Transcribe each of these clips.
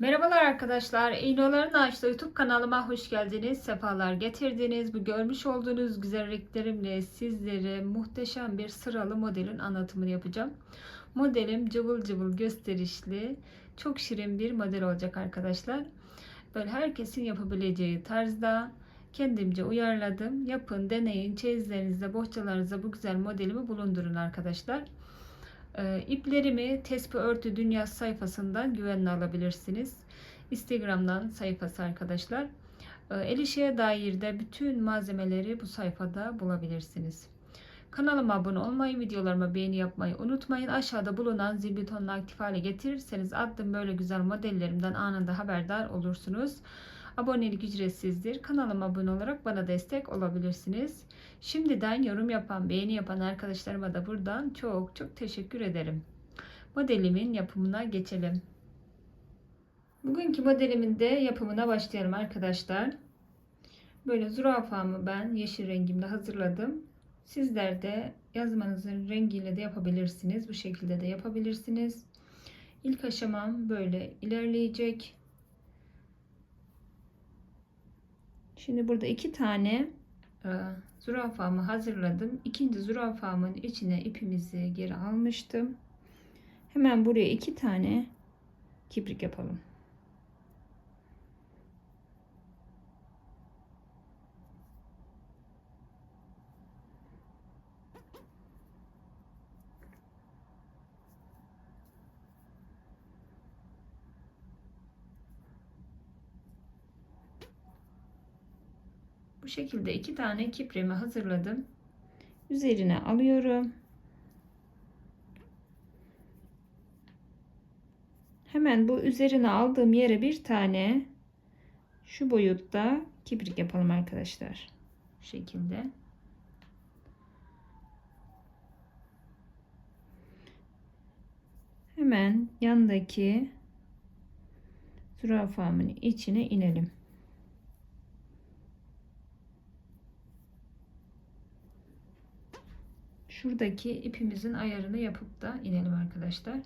Merhabalar arkadaşlar. İğnoların Ağaçta YouTube kanalıma hoş geldiniz. Sefalar getirdiniz. Bu görmüş olduğunuz güzelliklerimle sizlere muhteşem bir sıralı modelin anlatımını yapacağım. Modelim cıvıl cıvıl gösterişli, çok şirin bir model olacak arkadaşlar. Böyle herkesin yapabileceği tarzda kendimce uyarladım. Yapın, deneyin, çeyizlerinizde, bohçalarınızda bu güzel modelimi bulundurun arkadaşlar. E, iplerimi Tespi Örtü Dünyası sayfasından güvenle alabilirsiniz. Instagram'dan sayfası arkadaşlar. E, el işe dair de bütün malzemeleri bu sayfada bulabilirsiniz. Kanalıma abone olmayı, videolarıma beğeni yapmayı unutmayın. Aşağıda bulunan zil butonunu aktif hale getirirseniz attığım böyle güzel modellerimden anında haberdar olursunuz. Abonelik ücretsizdir. Kanalıma abone olarak bana destek olabilirsiniz. Şimdiden yorum yapan, beğeni yapan arkadaşlarıma da buradan çok çok teşekkür ederim. Modelimin yapımına geçelim. Bugünkü modelimin de yapımına başlayalım arkadaşlar. Böyle zürafamı ben yeşil rengimde hazırladım. Sizler de yazmanızın rengiyle de yapabilirsiniz. Bu şekilde de yapabilirsiniz. İlk aşamam böyle ilerleyecek. Şimdi burada iki tane e, zürafamı hazırladım. İkinci zürafamın içine ipimizi geri almıştım. Hemen buraya iki tane kibrik yapalım. Şekilde iki tane kipremi hazırladım. Üzerine alıyorum. Hemen bu üzerine aldığım yere bir tane şu boyutta kibrik yapalım arkadaşlar. Bu şekilde. Hemen yandaki zürafamın içine inelim. Şuradaki ipimizin ayarını yapıp da inelim arkadaşlar.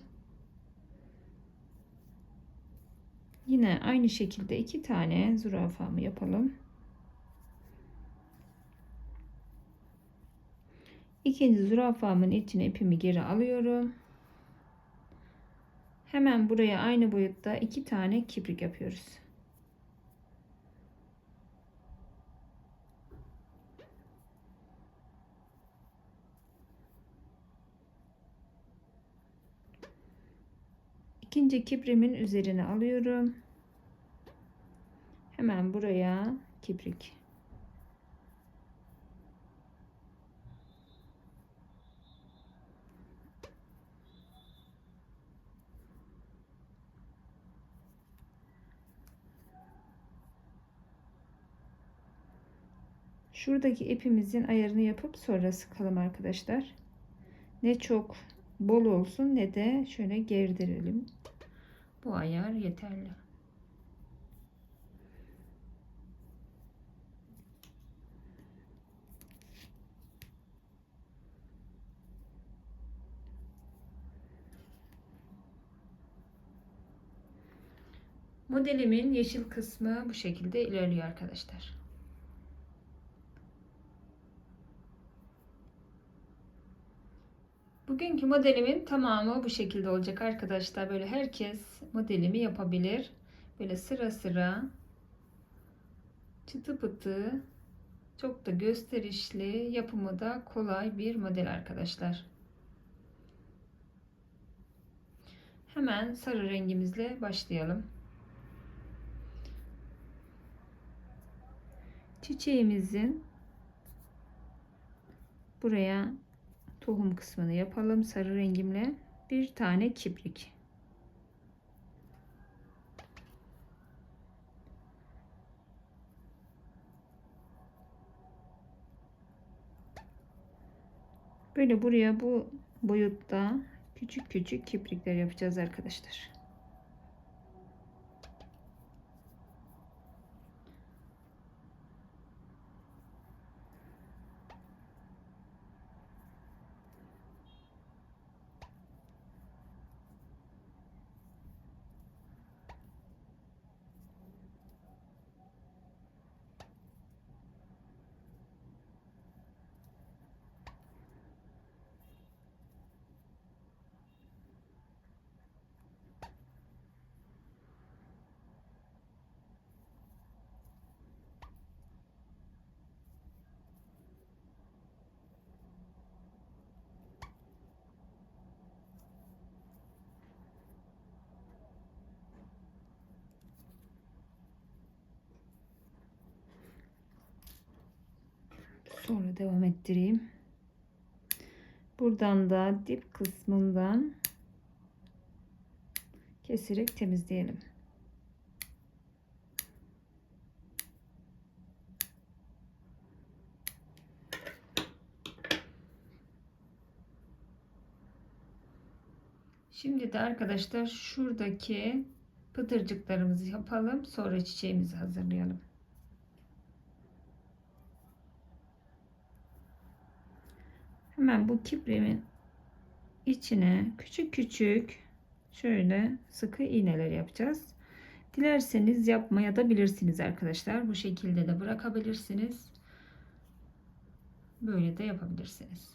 Yine aynı şekilde iki tane zürafamı yapalım. İkinci zürafamın içine ipimi geri alıyorum. Hemen buraya aynı boyutta iki tane kibrik yapıyoruz. İkinci kiprimin üzerine alıyorum. Hemen buraya kibrik. Şuradaki ipimizin ayarını yapıp sonra sıkalım arkadaşlar. Ne çok bol olsun ne de şöyle gerdirelim. Bu ayar yeterli. Modelimin yeşil kısmı bu şekilde ilerliyor arkadaşlar. Bugünkü modelimin tamamı bu şekilde olacak arkadaşlar. Böyle herkes modelimi yapabilir. Böyle sıra sıra çıtı pıtı çok da gösterişli yapımı da kolay bir model arkadaşlar. Hemen sarı rengimizle başlayalım. Çiçeğimizin buraya tohum kısmını yapalım sarı rengimle bir tane kibrik böyle buraya bu boyutta küçük küçük kiprikler yapacağız arkadaşlar Sonra devam ettireyim. Buradan da dip kısmından keserek temizleyelim. Şimdi de arkadaşlar şuradaki pıtırcıklarımızı yapalım. Sonra çiçeğimizi hazırlayalım. Hemen bu kiprimin içine küçük küçük şöyle sıkı iğneler yapacağız. Dilerseniz yapmaya da bilirsiniz arkadaşlar. Bu şekilde de bırakabilirsiniz. Böyle de yapabilirsiniz.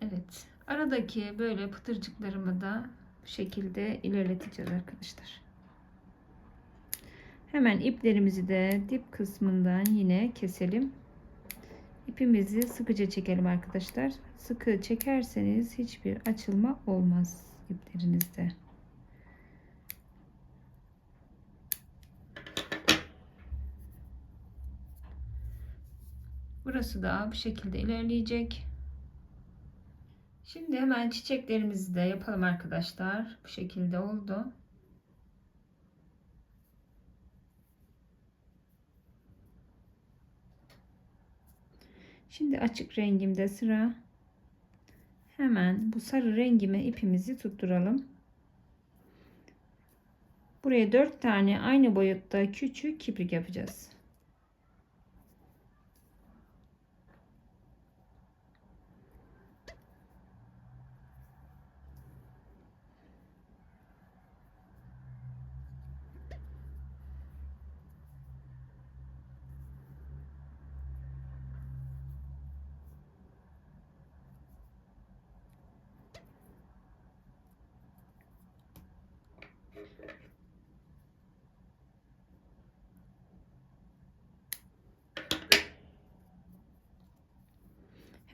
Evet. Aradaki böyle pıtırcıklarımı da bu şekilde ilerleteceğiz arkadaşlar. Hemen iplerimizi de dip kısmından yine keselim. İpimizi sıkıca çekelim arkadaşlar. Sıkı çekerseniz hiçbir açılma olmaz iplerinizde. Burası da bu şekilde ilerleyecek. Şimdi hemen çiçeklerimizi de yapalım arkadaşlar. Bu şekilde oldu. Şimdi açık rengimde sıra. Hemen bu sarı rengime ipimizi tutturalım. Buraya 4 tane aynı boyutta küçük kiprik yapacağız.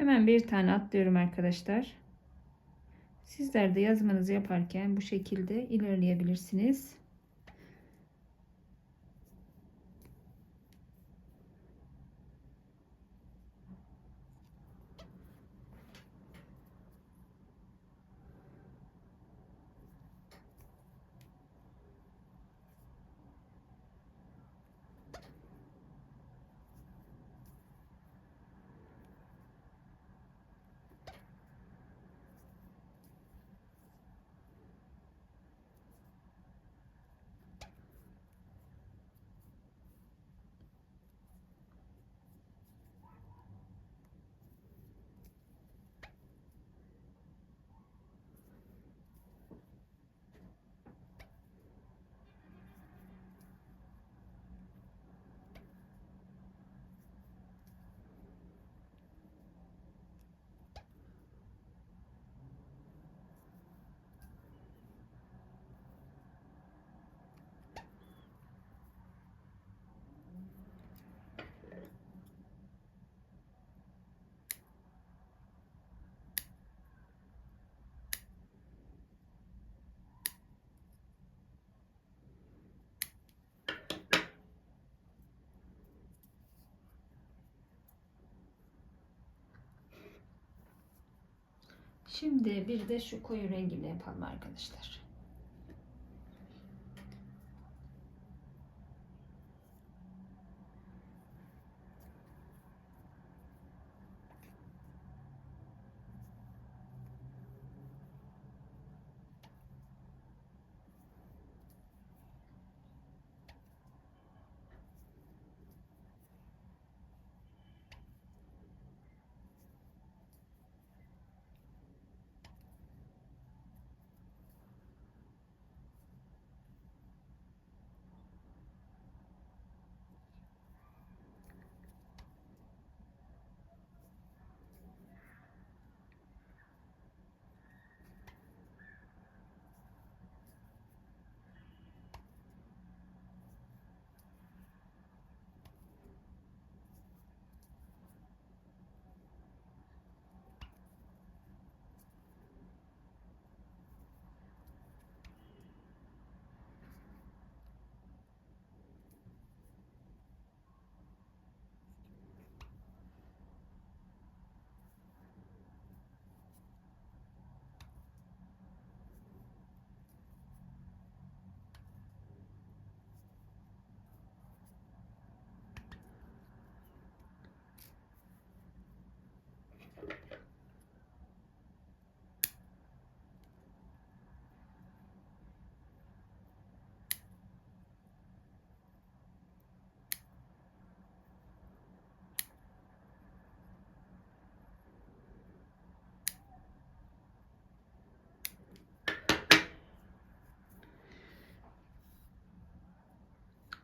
Hemen bir tane atlıyorum arkadaşlar. Sizler de yazmanızı yaparken bu şekilde ilerleyebilirsiniz. Şimdi bir de şu koyu rengini yapalım arkadaşlar.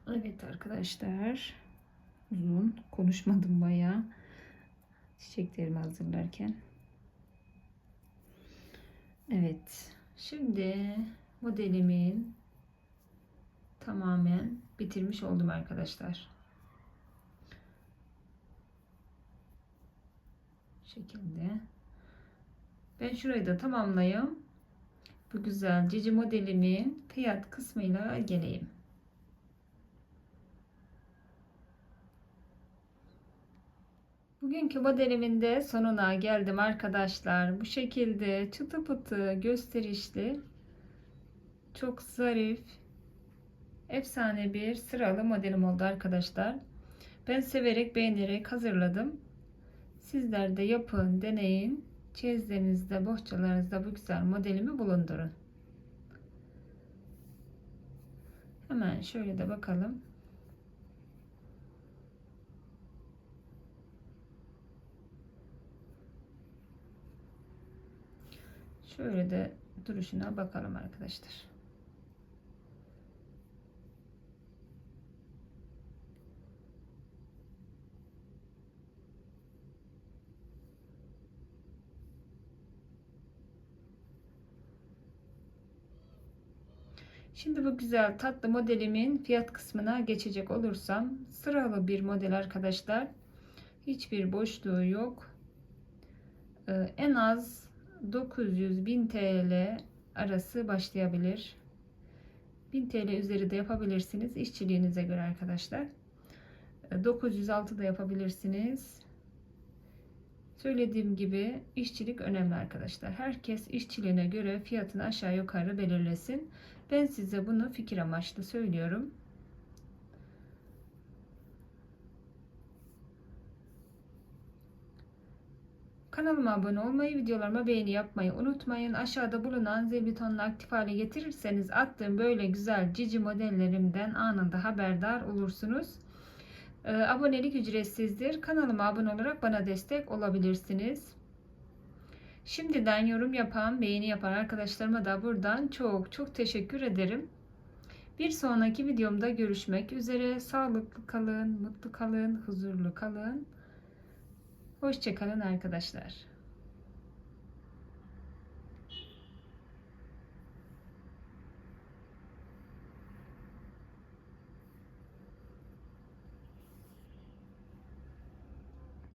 Evet arkadaşlar. Uzun konuşmadım bayağı. Çiçeklerimi hazırlarken. Evet. Şimdi modelimin tamamen bitirmiş oldum arkadaşlar. şekilde. Ben şurayı da tamamlayayım. Bu güzel cici modelimin fiyat kısmıyla geleyim. Bugünkü modelimin de sonuna geldim arkadaşlar. Bu şekilde çıtı pıtı gösterişli çok zarif efsane bir sıralı modelim oldu arkadaşlar. Ben severek beğenerek hazırladım. Sizler de yapın, deneyin. Çeyizlerinizde, bohçalarınızda bu güzel modelimi bulundurun. Hemen şöyle de bakalım. Şöyle de duruşuna bakalım arkadaşlar. Şimdi bu güzel tatlı modelimin fiyat kısmına geçecek olursam sıralı bir model arkadaşlar. Hiçbir boşluğu yok. Ee, en az 900-1000 TL arası başlayabilir. 1000 TL üzeri de yapabilirsiniz işçiliğinize göre arkadaşlar. 906 ee, da yapabilirsiniz. Söylediğim gibi işçilik önemli arkadaşlar. Herkes işçiliğine göre fiyatını aşağı yukarı belirlesin. Ben size bunu fikir amaçlı söylüyorum. Kanalıma abone olmayı, videolarıma beğeni yapmayı unutmayın. Aşağıda bulunan zil butonunu aktif hale getirirseniz attığım böyle güzel cici modellerimden anında haberdar olursunuz. Ee, abonelik ücretsizdir. Kanalıma abone olarak bana destek olabilirsiniz. Şimdiden yorum yapan, beğeni yapan arkadaşlarıma da buradan çok çok teşekkür ederim. Bir sonraki videomda görüşmek üzere. Sağlıklı kalın, mutlu kalın, huzurlu kalın. Hoşçakalın arkadaşlar.